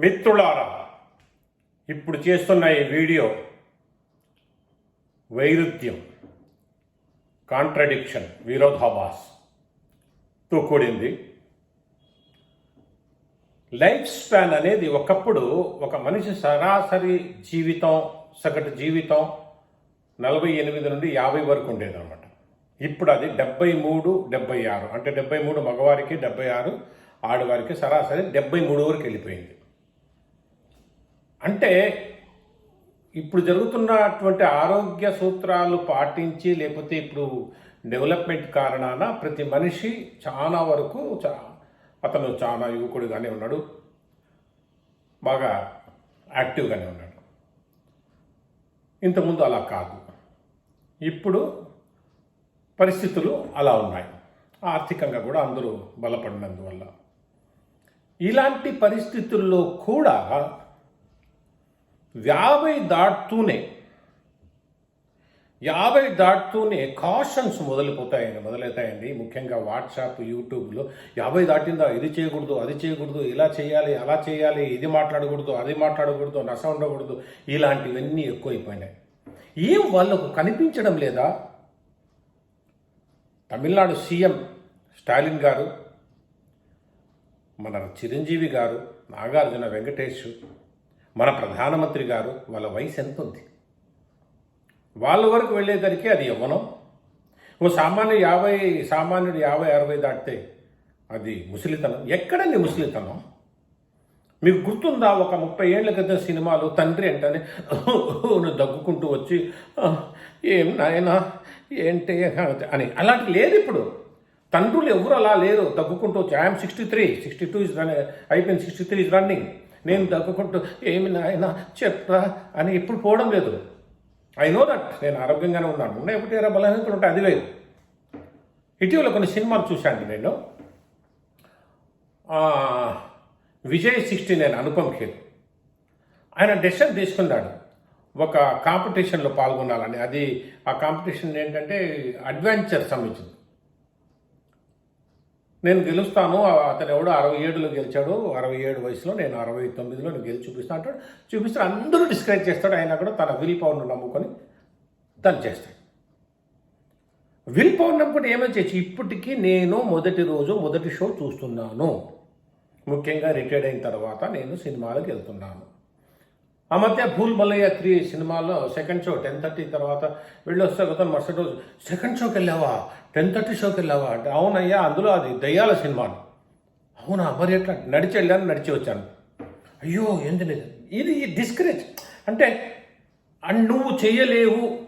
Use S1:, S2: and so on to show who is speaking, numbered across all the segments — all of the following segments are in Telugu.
S1: మిత్రులారా ఇప్పుడు చేస్తున్న ఈ వీడియో వైరుధ్యం కాంట్రడిక్షన్ విరోధాభాస్తో కూడింది. లైఫ్ స్పాన్ అనేది ఒకప్పుడు ఒక మనిషి సరాసరి జీవితం సగటు జీవితం నలభై ఎనిమిది నుండి యాభై వరకు ఉండేదన్నమాట. ఇప్పుడు అది డెబ్బై మూడు డెబ్బై ఆరు. అంటే డెబ్బై మూడు మగవారికి డెబ్బై ఆరు ఆడవారికి సరాసరి డెబ్బై మూడు వరకు వెళ్ళిపోయింది. అంటే ఇప్పుడు జరుగుతున్నటువంటి ఆరోగ్య సూత్రాలు పాటించి లేకపోతే ఇప్పుడు డెవలప్మెంట్ కారణాన ప్రతి మనిషి చాలా వరకు చా అతను చాలా యువకుడుగానే ఉన్నాడు. బాగా యాక్టివ్గానే ఉన్నాడు. ఇంతకుముందు అలా కాదు. ఇప్పుడు పరిస్థితులు అలా ఉన్నాయి. ఆర్థికంగా కూడా అందరూ బలపడినందువల్ల. ఇలాంటి పరిస్థితుల్లో కూడా యాభై దాటుతూనే యాభై దాటుతూనే కాషన్స్ మొదలుపోతాయండి మొదలవుతాయండి. ముఖ్యంగా వాట్సాప్ యూట్యూబ్లో యాభై దాటిందా ఇది చేయకూడదు అది చేయకూడదు ఇలా చేయాలి అలా చేయాలి ఇది మాట్లాడకూడదు అది మాట్లాడకూడదు నశ ఉండకూడదు ఇలాంటివన్నీ ఎక్కువైపోయినాయి. ఏం వాళ్ళకు కనిపించడం లేదా? తమిళనాడు సీఎం స్టాలిన్ గారు మన చిరంజీవి గారు నాగార్జున వెంకటేష్ మన ప్రధానమంత్రి గారు వాళ్ళ వయసు ఎంత ఉంది వాళ్ళ వరకు వెళ్ళేసరికి అది యవ్వనం. ఓ సామాన్య యాభై సామాన్యుడు యాభై అరవై దాటితే అది ముసలితనం. ఎక్కడండి ముసలితనం? మీకు గుర్తుందా ఒక ముప్పై ఏళ్ళ క్రితం సినిమాలు తండ్రి అంటేనే దగ్గుకుంటూ వచ్చి ఏం నాయనా ఏంటి అని. అలాంటి లేదు ఇప్పుడు. తండ్రులు ఎవరు అలా లేరు. దగ్గుకుంటూ వచ్చి I'm sixty three sixty two is run అయిపోయింది సిక్స్టీ త్రీ ఇస్ రన్నింగ్. నేను దగ్గుకుంటూ ఏమి నాయన చెప్పరా? అని ఇప్పుడు పోవడం లేదు. ఐ నో దట్ నేను ఆరోగ్యంగానే ఉన్నాను. ఉన్న ఎప్పుడు ఏరా బలహీనతలు ఉంటాయి. అది లేదు. ఇటీవల కొన్ని సినిమాలు చూశాను నేను. విజయ్ సిక్స్టీ నైన్ అనుపమ్ ఖేర్ ఆయన డెసిషన్ తీసుకున్నాడు. ఒక కాంపిటీషన్లో పాల్గొనాలని. అది ఆ కాంపిటీషన్ ఏంటంటే అడ్వెంచర్ సంబంధించింది. నేను గెలుస్తాను. అతను ఎవడో అరవై ఏడులో గెలిచాడు. అరవై ఏడు వయసులో నేను అరవై తొమ్మిదిలో నేను గెలిచి చూపిస్తాను అంటాడు. చూపిస్తే అందరూ డిస్కరేజ్ చేస్తాడు. ఆయన కూడా తన విల్ పవర్ను నమ్ముకొని దాన్ని చేస్తాడు. విల్ పవర్ నమ్ముకుంటే ఏమని చేయొచ్చు? ఇప్పటికీ నేను మొదటి రోజు మొదటి షో చూస్తున్నాను. ముఖ్యంగా రిటైర్డ్ అయిన తర్వాత నేను సినిమాలకు వెళ్తున్నాను. ఆ మధ్య భూల్ మల్లయ్య త్రీ సినిమాలో సెకండ్ షో టెన్ థర్టీ తర్వాత వెళ్ళి వస్తే కదా మరుసటి రోజు సెకండ్ షోకి వెళ్ళావా? టెన్ థర్టీ షోకి వెళ్ళావా? అంటే అవునయ్యా అందులో అది దయ్యాల సినిమా అవునా? మరి ఎట్లా? నడిచి వెళ్ళాను నడిచి వచ్చాను. అయ్యో ఏంది లేదు. ఇది డిస్కరేజ్. అంటే అండ్ నువ్వు చేయలేవు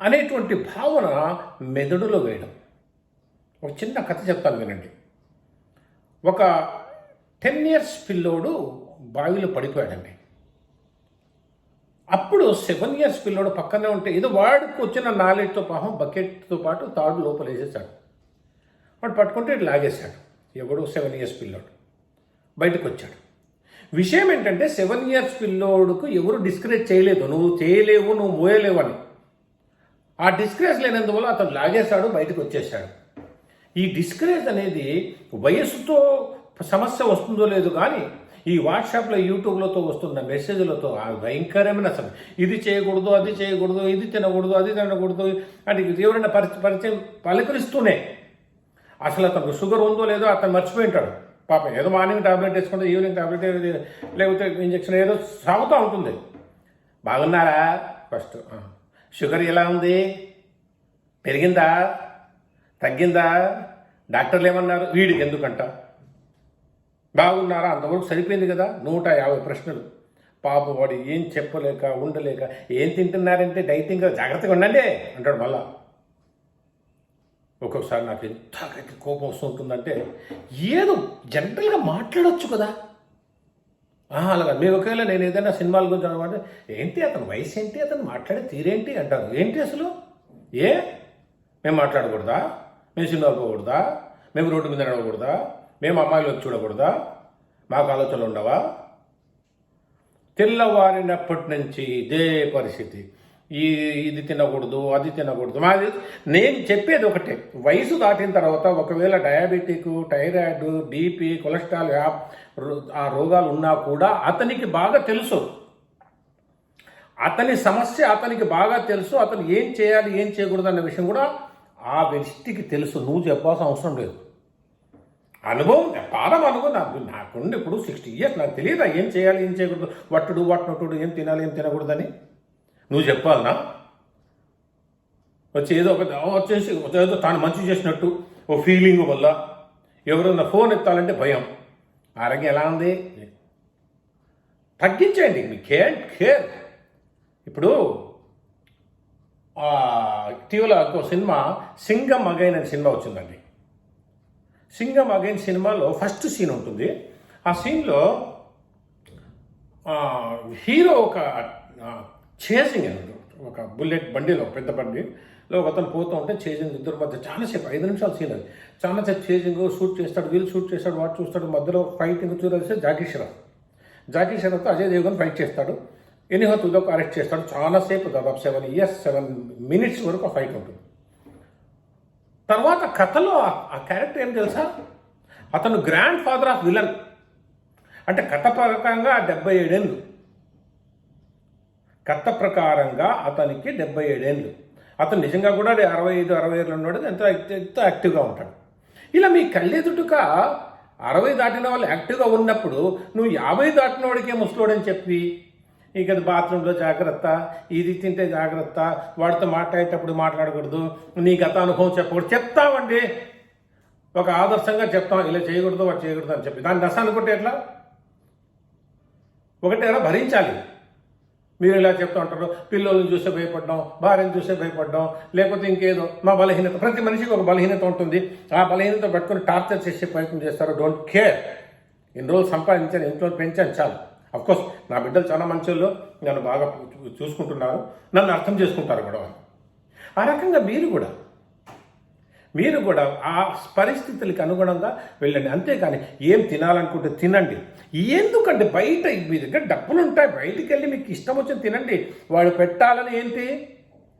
S1: అనేటువంటి భావన మెదడులో వేయడం. ఒక చిన్న కథ చెప్తాను వినండి. ఒక టెన్ ఇయర్స్ పిల్లోడు బావిలో పడిపోయాడండి. అప్పుడు సెవెన్ ఇయర్స్ పిల్లోడు పక్కనే ఉంటే ఏదో వాడికి వచ్చిన నాలెడ్జ్తో పాపం బకెట్తో పాటు తాడు లోపల వేసేసాడు. వాడు పట్టుకుంటే ఇటు లాగేశాడు. ఎవడు సెవెన్ ఇయర్స్ పిల్లోడు. బయటకు వచ్చాడు విషయం ఏంటంటే సెవెన్ ఇయర్స్ పిల్లోడుకు ఎవరు డిస్కరేజ్ చేయలేదు. నువ్వు చేయలేవు నువ్వు మోయలేవు అని. ఆ డిస్కరేజ్ లేనందువల్ల అతను లాగేశాడు బయటకు వచ్చేసాడు ఈ డిస్కరేజ్ అనేది వయస్సుతో సమస్య వస్తుందో లేదో కానీ ఈ వాట్సాప్లో యూట్యూబ్లతో వస్తున్న మెసేజ్లతో ఆ భయంకరమైన అసలు ఇది చేయకూడదు అది చేయకూడదు ఇది తినకూడదు అది తినకూడదు అంటే ఎవరైనా పరిచ పరిచయం పలకరిస్తూనే అసలు అతను షుగర్ ఉందో లేదో అతను మర్చిపోయి ఉంటాడు. పాప ఏదో మార్నింగ్ టాబ్లెట్ వేసుకుంటే ఈవినింగ్ టాబ్లెట్ లేకపోతే ఇంజక్షన్ ఏదో సాగుతూ ఉంటుంది. బాగున్నారా? ఫస్ట్ షుగర్ ఎలా ఉంది? పెరిగిందా? తగ్గిందా? డాక్టర్లు ఏమన్నారు? వీడికి ఎందుకంట బాగున్నారా? అంతవరకు సరిపోయింది కదా? నూట యాభై ప్రశ్నలు. పాప వాడు ఏం చెప్పలేక ఉండలేక ఏం తింటున్నారంటే డైటింగ్ జాగ్రత్తగా ఉండండి అంటాడు మళ్ళా. ఒక్కొక్కసారి నాకు ఎంత కోపం వస్తుంటుందంటే ఏదో జనరల్గా మాట్లాడచ్చు కదా. అలాగా. మేము ఒకవేళ నేను ఏదైనా సినిమాల గురించి అనమాట ఏంటి అతను వయసు ఏంటి? అతను మాట్లాడే తీరేంటి అంటారు. ఏంటి అసలు? ఏ? మేము మాట్లాడకూడదా? మేము సినిమాలు పోకూడదా? మేము రోడ్డు మీద నడవకూడదా? మేము అమ్మాయిలు చూడకూడదా? మాకు ఆలోచనలు ఉండవా? తెల్లవారినప్పటి నుంచి ఇదే పరిస్థితి. ఈ ఇది తినకూడదు అది తినకూడదు. మాది నేను చెప్పేది ఒకటే. వయసు దాటిన తర్వాత ఒకవేళ డయాబెటిక్ థైరాయిడ్ బీపీ కొలెస్ట్రాల్ యాప్ ఆ రోగాలు ఉన్నా కూడా అతనికి బాగా తెలుసు. అతని సమస్య అతనికి బాగా తెలుసు. అతను ఏం చేయాలి ఏం చేయకూడదు అన్న విషయం కూడా ఆ వ్యక్తికి తెలుసు. నువ్వు చెప్పాల్సిన అవసరం లేదు. అనుభవం పాదం అనుభవం నాకు నాకుండి ఇప్పుడు సిక్స్టీ ఇయర్స్ నాకు తెలియదా ఏం చేయాలి ఏం చేయకూడదు వట్టుడు వట్టుడు ఏం తినాలి ఏం తినకూడదని? నువ్వు చెప్పాలనా? వచ్చి ఏదో ఒక వచ్చేసి ఏదో తాను మంచి చేసినట్టు ఓ ఫీలింగ్ వల్ల ఎవరైనా ఫోన్ ఎత్తాలంటే భయం. ఆరోగ్యం ఎలా ఉంది? తగ్గించండి మీ కేర్ కేర్ ఇప్పుడు టీవీలో ఒక సినిమా సింగం మగైన సినిమా వచ్చిందండి. సింగం అగైన్ సినిమాలో ఫస్ట్ సీన్ ఉంటుంది. ఆ సీన్లో హీరో ఒక చేసింగ్ ఒక బుల్లెట్ బండిలో పెద్ద బండిలో ఒక అతను పోతూ ఉంటే చేసింగ్ ఇద్దరు మధ్య చాలాసేపు ఐదు నిమిషాలు సీన్ అది. చాలాసేపు చేసింగ్ షూట్ చేస్తాడు వీళ్ళు షూట్ చేస్తాడు వాడు చూస్తాడు మధ్యలో ఫైటింగ్ చూడాల్సి జాకీ ష్రాఫ్ జాకీ ష్రాఫ్తో అజయ్ దేవ్గన్ ఫైట్ చేస్తాడు. ఎనిహో తుదకు అరెస్ట్ చేస్తాడు. చాలాసేపు దాదాపు సెవెన్ ఇయర్స్ సెవెన్ మినిట్స్ వరకు ఫైట్ ఉంటుంది. తర్వాత కథలో ఆ- క్యారెక్టర్ ఏం తెలుసా? అతను గ్రాండ్ ఫాదర్ ఆఫ్ విలన్. అంటే కథ ప్రకారంగా డెబ్బై ఏడేళ్ళు. కథ ప్రకారంగా అతనికి డెబ్బై ఏడేళ్ళు. అతను నిజంగా కూడా అరవై ఐదు అరవై ఏళ్ళు ఉన్నాడు. ఎంత ఎంత యాక్టివ్గా ఉంటాడు. ఇలా మీ కళ్ళెదుటుగా అరవై దాటిన వాళ్ళు యాక్టివ్గా ఉన్నప్పుడు నువ్వు యాభై దాటిన వాడికే ముసలోడని చెప్పి ఇక బాత్రూంలో జాగ్రత్త ఇది తింటే జాగ్రత్త వాడితో మాట్లాడేటప్పుడు మాట్లాడకూడదు నీ గత అనుభవం చెప్పకూడదు. చెప్తామండి. ఒక ఆదర్శంగా చెప్తాం ఇలా చేయకూడదు వాడు చేయకూడదు అని చెప్పి. దాన్ని దశ అనుకుంటే ఎట్లా? ఒకటేరా భరించాలి. మీరు ఇలా చెప్తూ ఉంటారు పిల్లల్ని చూసే భయపడడం భార్యను చూసే భయపడడం లేకపోతే ఇంకేదో మా బలహీనత. ప్రతి మనిషికి ఒక బలహీనత ఉంటుంది. ఆ బలహీనత పట్టుకుని టార్చర్ చేసే ప్రయత్నం చేస్తారు. డోంట్ కేర్ ఎన్ని రోజులు సంపాదించాను ఇంట్లో పెంచాను చాలు. అఫ్కోర్స్ నా బిడ్డలు చాలా మంచోళ్ళు నన్ను బాగా చూసుకుంటున్నారు. నన్ను అర్థం చేసుకుంటారు కూడా ఆ రకంగా మీరు కూడా మీరు కూడా ఆ పరిస్థితులకు అనుగుణంగా వెళ్ళండి. అంతేకాని ఏం తినాలనుకుంటే తినండి. ఎందుకంటే బయట మీ దగ్గర డబ్బులు ఉంటాయి బయటికి వెళ్ళి మీకు ఇష్టం వచ్చి తినండి. వాడు పెట్టాలని ఏంటి?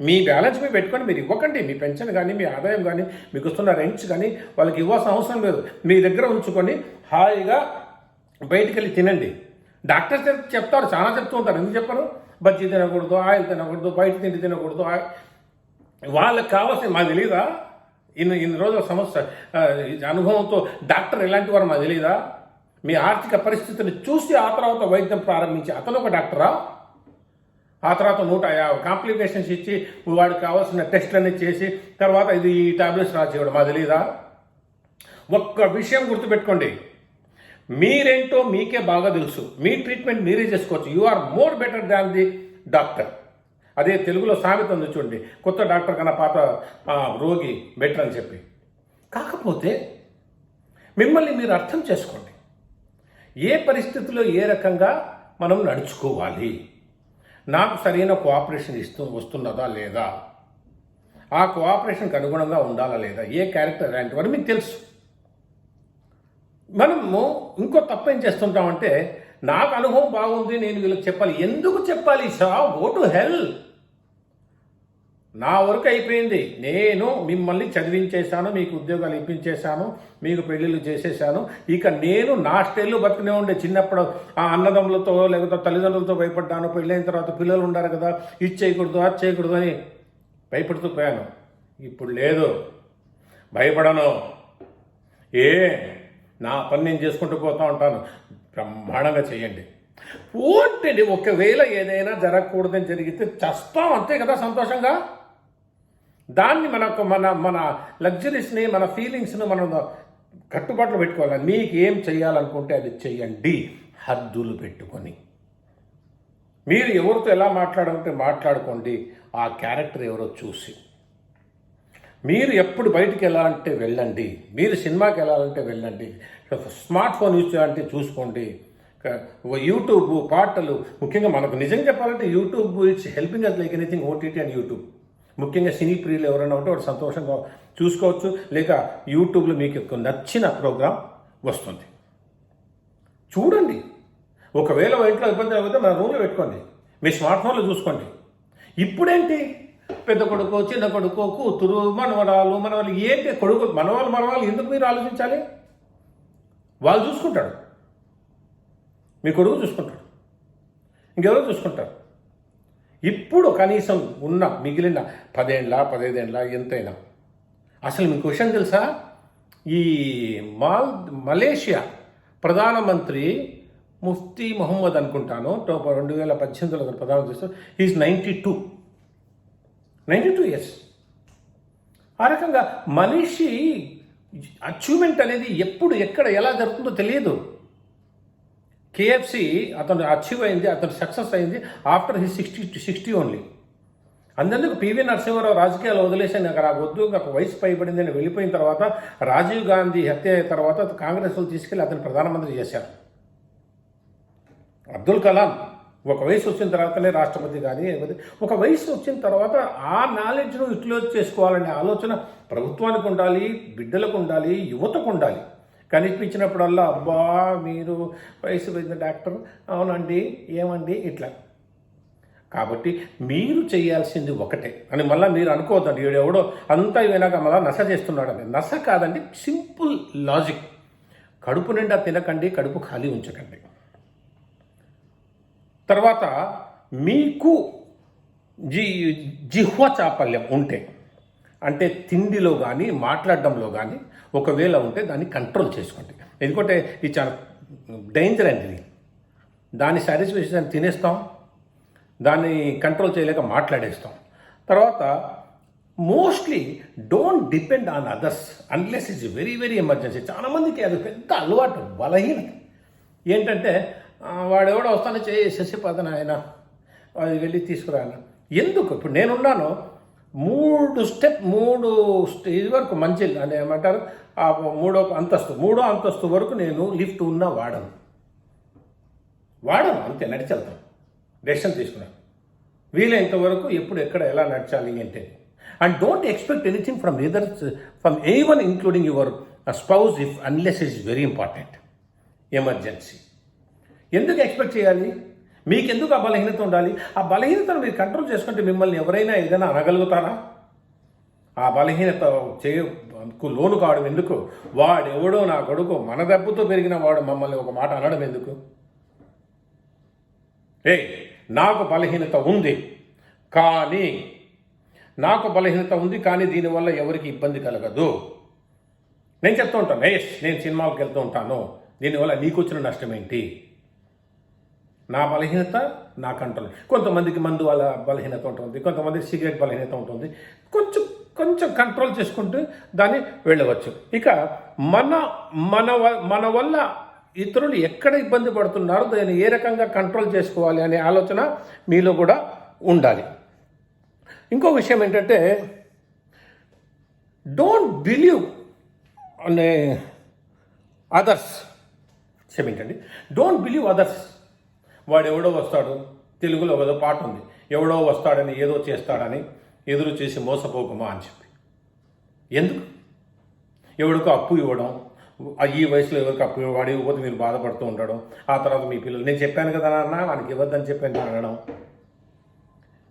S1: మీ బ్యాలెన్స్ మీరు పెట్టుకొని మీరు ఇవ్వకండి. మీ పెన్షన్ కానీ మీ ఆదాయం కానీ మీకు వస్తున్న రెంట్స్ కానీ వాళ్ళకి ఇవ్వాల్సిన అవసరం లేదు. మీ దగ్గర ఉంచుకొని హాయిగా బయటికి వెళ్ళి తినండి. డాక్టర్స్ చెప్తారు చాలా చెప్తూ ఉంటారు. ఎందుకు చెప్పరు? బజ్జీ తినకూడదు ఆయిల్ తినకూడదు బయట తిండి తినకూడదు వాళ్ళకి కావాల్సిన మాకు తెలియదా ఇన్ని ఇన్ని రోజుల సమస్య అనుభవంతో డాక్టర్ ఎలాంటి వారు మాకు తెలియదా మీ ఆర్థిక పరిస్థితిని చూసి ఆ తర్వాత వైద్యం ప్రారంభించి అతను ఒక డాక్టరా? ఆ తర్వాత నూట కాంప్లికేషన్స్ ఇచ్చి వాడికి కావాల్సిన టెస్ట్లన్నీ చేసి తర్వాత ఇది ఈ టాబ్లెట్స్ రాసేవాడు మాకు తెలియదా ఒక్క విషయం గుర్తుపెట్టుకోండి. మీరేంటో మీకే బాగా తెలుసు. మీ ట్రీట్మెంట్ మీరే చేసుకోవచ్చు. You are more better than the doctor అదే తెలుగులో సామెత ఉంది చూడండి. కొత్త డాక్టర్ కన్నా పాత రోగి బెటర్ అని చెప్పి. కాకపోతే మిమ్మల్ని మీరు అర్థం చేసుకోండి. ఏ పరిస్థితిలో ఏ రకంగా మనం నడుచుకోవాలి? నాకు సరైన కోఆపరేషన్ ఇస్తూ వస్తున్నదా లేదా? ఆ కోఆపరేషన్కి అనుగుణంగా ఉండాలా లేదా? ఏ క్యారెక్టర్ ఎలాంటివని మీకు తెలుసు. మనము ఇంకో తప్పు ఏం చేస్తుంటామంటే నాకు అనుభవం బాగుంది నేను వీళ్ళకి చెప్పాలి. ఎందుకు చెప్పాలి షా? ఓ టు హెల్ నా వరకు అయిపోయింది. నేను మిమ్మల్ని చదివించేశాను మీకు ఉద్యోగాలు ఇప్పించేశాను మీకు పెళ్ళిళ్ళు చేసేసాను ఇక నేను నా స్టైల్లో బతికినే ఉండే చిన్నప్పుడు ఆ అన్నదమ్ములతో లేకపోతే తల్లిదండ్రులతో భయపడ్డాను. పెళ్ళైన తర్వాత పిల్లలు ఉండారు కదా ఇది చేయకూడదు అది చేయకూడదు అని భయపడుతూ పోయాను. ఇప్పుడు లేదు. భయపడను. ఏ? నా పని నేను చేసుకుంటూ పోతూ ఉంటాను. బ్రహ్మాండంగా చేయండి. ఓంటండి ఒకవేళ ఏదైనా జరగకూడదని జరిగితే చస్తాం. అంతే కదా సంతోషంగా? దాన్ని మనకు మన మన లగ్జరీస్ని మన ఫీలింగ్స్ని మనం కట్టుబాట్లు పెట్టుకోవాలి. మీకు ఏం చేయాలనుకుంటే అది చెయ్యండి హద్దులు పెట్టుకొని. మీరు ఎవరితో ఎలా మాట్లాడాలంటే మాట్లాడుకోండి. ఆ క్యారెక్టర్ ఎవరో చూసి. మీరు ఎప్పుడు బయటికి వెళ్ళాలంటే వెళ్ళండి. మీరు సినిమాకి వెళ్ళాలంటే వెళ్ళండి. స్మార్ట్ ఫోన్ యూజ్ చేయాలంటే చూసుకోండి. యూట్యూబ్ పాటలు ముఖ్యంగా మనకు నిజం చెప్పాలంటే YouTube it's helping us like anything OTT and YouTube. ముఖ్యంగా సినీ ప్రియులు ఎవరైనా ఉంటే వాడు సంతోషంగా చూసుకోవచ్చు. లేక యూట్యూబ్లో మీకు నచ్చిన ప్రోగ్రాం వస్తుంది. చూడండి. ఒకవేళ ఇంట్లో ఇబ్బంది అయిపోతే మన రూమ్లో పెట్టుకోండి. మీ స్మార్ట్ ఫోన్లో చూసుకోండి. ఇప్పుడేంటి? పెద్ద కొడుకు చిన్న కొడుకు కూతురు మనవరాలు మనవాళ్ళు ఏంటి కొడుకు మనవాళ్ళు మనవాళ్ళు ఎందుకు మీరు ఆలోచించాలి? వాళ్ళు చూసుకుంటాడు మీ కొడుకు చూసుకుంటాడు. ఇంకెవరో చూసుకుంటారు? ఇప్పుడు కనీసం ఉన్న మిగిలిన పదేండ్ల పదైదేండ్ల ఎంతైనా. అసలు మీకు విషయం తెలుసా? ఈ మాల్ మలేషియా ప్రధానమంత్రి ముఫ్తీ మొహమ్మద్ అనుకుంటాను. రెండు వేల పద్దెనిమిదిలో అతను ప్రధానమంత్రి is ninety two ninety two years ఆ రకంగా మనిషి అచీవ్మెంట్ అనేది ఎప్పుడు ఎక్కడ ఎలా జరుగుతుందో తెలియదు. కేఎఫ్సి అతను అచీవ్ అయింది అతను సక్సెస్ అయింది after his sixty sixty only అందుకు పివి నరసింహారావు రాజకీయాలు వదిలేసి నాకు నాకు వద్దు నాకు వయసు పైబడింది అని వెళ్ళిపోయిన తర్వాత రాజీవ్ గాంధీ హత్య అయిన తర్వాత కాంగ్రెస్లో తీసుకెళ్ళి అతను ప్రధానమంత్రి చేశారు. అబ్దుల్ కలాం ఒక వయసు వచ్చిన తర్వాతనే రాష్ట్రపతి కానీ ఒక వయసు వచ్చిన తర్వాత ఆ నాలెడ్జ్ను యూటిలైజ్ చేసుకోవాలనే ఆలోచన ప్రభుత్వానికి ఉండాలి బిడ్డలకు ఉండాలి యువతకు ఉండాలి. కనిపించినప్పుడల్లా అబ్బా మీరు వయసు పెద్ద డాక్టర్ అవునండి ఏమండి? ఇట్లా. కాబట్టి మీరు చేయాల్సింది ఒకటే. అని మళ్ళీ మీరు అనుకోవద్దండి. వీడు ఎవడో అంతా వినాక మళ్ళీ నశ చేస్తున్నాడని నశ కాదండి సింపుల్ లాజిక్ కడుపు నిండా తినకండి కడుపు ఖాళీ ఉంచకండి. తర్వాత మీకు జి జిహ్వ చాపల్యం ఉంటే అంటే తిండిలో కానీ మాట్లాడడంలో కానీ ఒకవేళ ఉంటే దాన్ని కంట్రోల్ చేసుకోండి. ఎందుకంటే ఇది చాలా డేంజర్ అండి ఇది. దాని సాటిస్ఫాక్షన్ తినేస్తాం దాన్ని కంట్రోల్ చేయలేక మాట్లాడేస్తాం. తర్వాత mostly don't depend on others unless it's very very emergency చాలామందికి అది పెద్ద అలవాటు బలహీనత. ఏంటంటే వాడెవడో వస్తాను చేసేసి పదన ఆయన వాడికి వెళ్ళి తీసుకురాను. ఎందుకు? ఇప్పుడు నేనున్నాను మూడు స్టెప్ మూడు ఇది వరకు మంచి అని ఏమంటారు ఆ మూడో అంతస్తు మూడో అంతస్తు వరకు నేను లిఫ్ట్ ఉన్నా వాడను. వాడను అంతే నడిచెళ్తాను. డెసిషన్ తీసుకున్నాను. వీలైనంత వరకు ఎప్పుడు ఎక్కడ ఎలా నడచాలి అంటే and don't expect anything from either from a one including your spouse if unless is very important. Emergency. ఎందుకు ఎక్స్పెక్ట్ చేయాలి? మీకెందుకు ఆ బలహీనత ఉండాలి? ఆ బలహీనతను మీరు కంట్రోల్ చేసుకుంటే మిమ్మల్ని ఎవరైనా ఏదైనా అనగలుగుతారా? ఆ బలహీనత చేయకు లోను కావడం ఎందుకు? వాడెవడో నా కొడుకు మన దెబ్బతో పెరిగిన వాడు మమ్మల్ని ఒక మాట అనడం ఎందుకు? ఏ నాకు బలహీనత ఉంది కానీ నాకు బలహీనత ఉంది కానీ దీనివల్ల ఎవరికి ఇబ్బంది కలగదు. నేను చెప్తూ ఉంటాను ఏ నేను సినిమాలకు వెళ్తూ ఉంటాను. దీనివల్ల నీకు వచ్చిన నష్టం ఏంటి నా బలహీనత నా కంట్రోల్. కొంతమందికి మందు వాళ్ళ బలహీనత ఉంటుంది కొంతమందికి సిగరెట్ బలహీనత ఉంటుంది. కొంచెం కొంచెం కంట్రోల్ చేసుకుంటూ దాన్ని వెళ్ళవచ్చు. ఇక మన మన మన వల్ల ఇతరులు ఎక్కడ ఇబ్బంది పడుతున్నారో దాన్ని ఏ రకంగా కంట్రోల్ చేసుకోవాలి అనే ఆలోచన మీలో కూడా ఉండాలి. ఇంకో విషయం ఏంటంటే డోంట్ బిలీవ్ అనే అదర్స్ క్షమించండి డోంట్ బిలీవ్ అదర్స్ వాడు ఎవడో వస్తాడు. తెలుగులో ఏదో పాట ఉంది. ఎవడో వస్తాడని ఏదో చేస్తాడని ఎదురు చేసి మోసపోకుమా అని చెప్పి. ఎందుకు? ఎవడికో అప్పు ఇవ్వడం ఈ వయసులో ఎవరికి అప్పు వాడు ఇవ్వకపోతే మీరు బాధపడుతూ ఉండడం ఆ తర్వాత మీ పిల్లలు నేను చెప్పాను కదా నాన్న వానికి ఇవ్వద్దని చెప్పాను అనడం.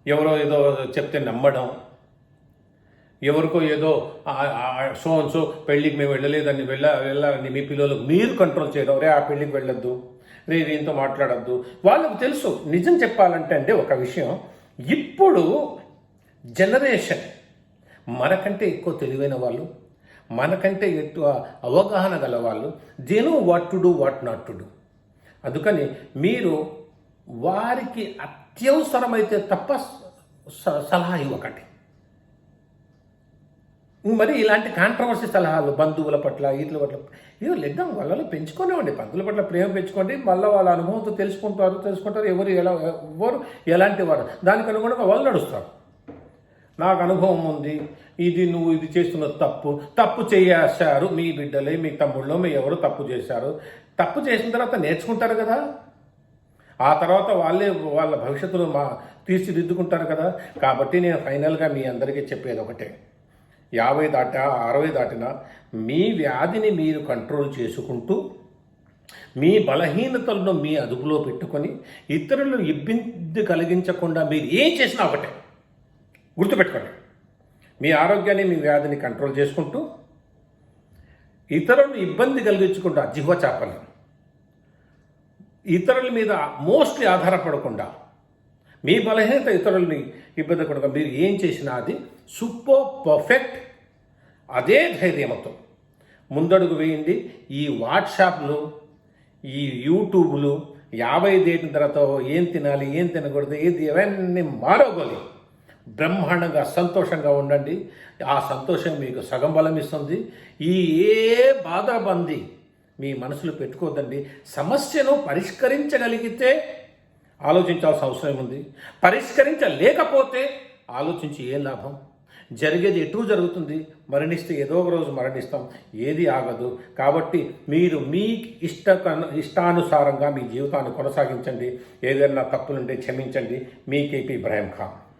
S1: ఎవరో ఏదో చెప్తే నమ్మడం. ఎవరికో ఏదో సో సో పెళ్ళికి మేము వెళ్ళలేదని వెళ్ళ వెళ్ళాలని మీ పిల్లలకు మీరు కంట్రోల్ చేయడం. రే ఆ పెళ్ళికి వెళ్ళొద్దు. రే దీంతో మాట్లాడద్దు. వాళ్ళకు తెలుసు నిజం చెప్పాలంటే అంటే ఒక విషయం. ఇప్పుడు జనరేషన్ మనకంటే ఎక్కువ తెలివైన వాళ్ళు మనకంటే ఎక్కువ అవగాహన గల వాళ్ళు they know what to do what not to do అందుకని మీరు వారికి అత్యవసరమైతే తప్ప స- సలహా ఇవ్వకండి. మరి ఇలాంటి కాంట్రవర్సీ సలహాలు బంధువుల పట్ల వీటి పట్ల ఇదో లెగ్గం వాళ్ళలో పెంచుకునేవండి బంధువుల పట్ల ప్రేమ పెంచుకోండి. మళ్ళీ వాళ్ళ అనుభవంతో తెలుసుకుంటారు తెలుసుకుంటారు. ఎవరు ఎలా ఎవరు ఎలాంటి వారు. దానికి అనుగుణంగా వాళ్ళు నడుస్తారు. నాకు అనుభవం ఉంది. ఇది నువ్వు ఇది చేస్తున్న తప్పు. తప్పు చేశారు మీ బిడ్డలే మీ తమ్ముళ్ళు మీ ఎవరు తప్పు చేశారు. తప్పు చేసిన తర్వాత నేర్చుకుంటారు కదా. ఆ తర్వాత వాళ్ళే వాళ్ళ భవిష్యత్తులో మా తీర్చిదిద్దుకుంటారు కదా. కాబట్టి నేను ఫైనల్గా మీ అందరికీ చెప్పేది ఒకటే. యాభై దాటా అరవై దాటినా మీ వ్యాధిని మీరు కంట్రోల్ చేసుకుంటూ మీ బలహీనతలను మీ అదుపులో పెట్టుకొని ఇతరులు ఇబ్బంది కలిగించకుండా మీరు ఏం చేసినా ఒకటే. గుర్తుపెట్టుకోండి. మీ ఆరోగ్యాన్ని మీ వ్యాధిని కంట్రోల్ చేసుకుంటూ ఇతరులను ఇబ్బంది కలిగించకుండా జిహ్వ చేపలు ఇతరుల మీద మోస్ట్లీ ఆధారపడకుండా మీ బలహీనత ఇతరులని ఇబ్బంది పడకుండా మీరు ఏం చేసినా అది సూపర్ పర్ఫెక్ట్. అదే ధైర్యంతో ముందడుగు వేయండి. ఈ వాట్సాప్లు ఈ యూట్యూబ్లు యాభై దేటిన తర్వాత ఏం తినాలి ఏం తినకూడదు ఏది ఇవన్నీ మారగోలి. బ్రహ్మాండంగా సంతోషంగా ఉండండి. ఆ సంతోషం మీకు సగం బలం ఇస్తుంది. ఈ ఏ బాధబంది మీ మనసులో పెట్టుకోదండి సమస్యను పరిష్కరించగలిగితే ఆలోచించాల్సిన అవసరం ఉంది. పరిష్కరించలేకపోతే ఆలోచించి ఏం లాభం? జరిగేది ఎటు జరుగుతుంది. మరణిస్తే ఏదో ఒక రోజు మరణిస్తాం. ఏది ఆగదు. కాబట్టి మీరు మీ ఇష్ట ఇష్టానుసారంగా మీ జీవితాన్ని కొనసాగించండి. ఏదైనా తప్పులుంటే క్షమించండి. మీ కేపీ ఇబ్రాహిం ఖాన్.